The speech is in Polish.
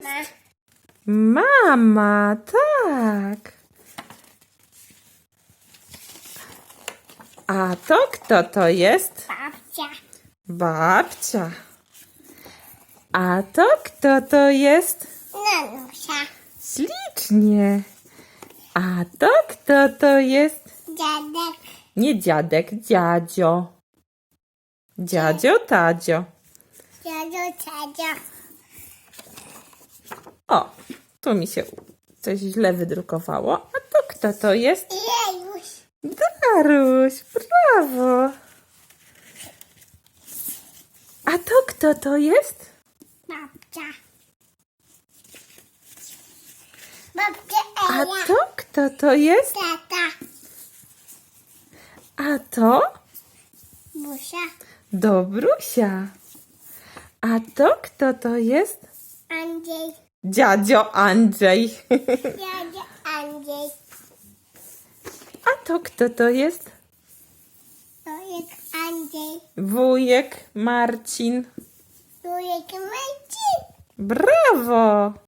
Ma. Mama, tak. A to kto to jest? Babcia. Babcia. A to kto to jest? Nanusia. Ślicznie. A to kto to jest? Dziadek. Nie dziadek, dziadzio. Dziadzio, tadzio. Dziadzio. O, tu mi się coś źle wydrukowało. A to kto to jest? Jejuś. Daruś, brawo. A to kto to jest? Babcia. Babcia A Ela. to kto to jest? Tata. A to Busia. Dobrusia. A to kto to jest? Andrzej. Dziadzio Andrzej. Dziadzio Andrzej. A to kto to jest? To jest Andrzej. Wujek Marcin. Tu jest Marcin. Brawo!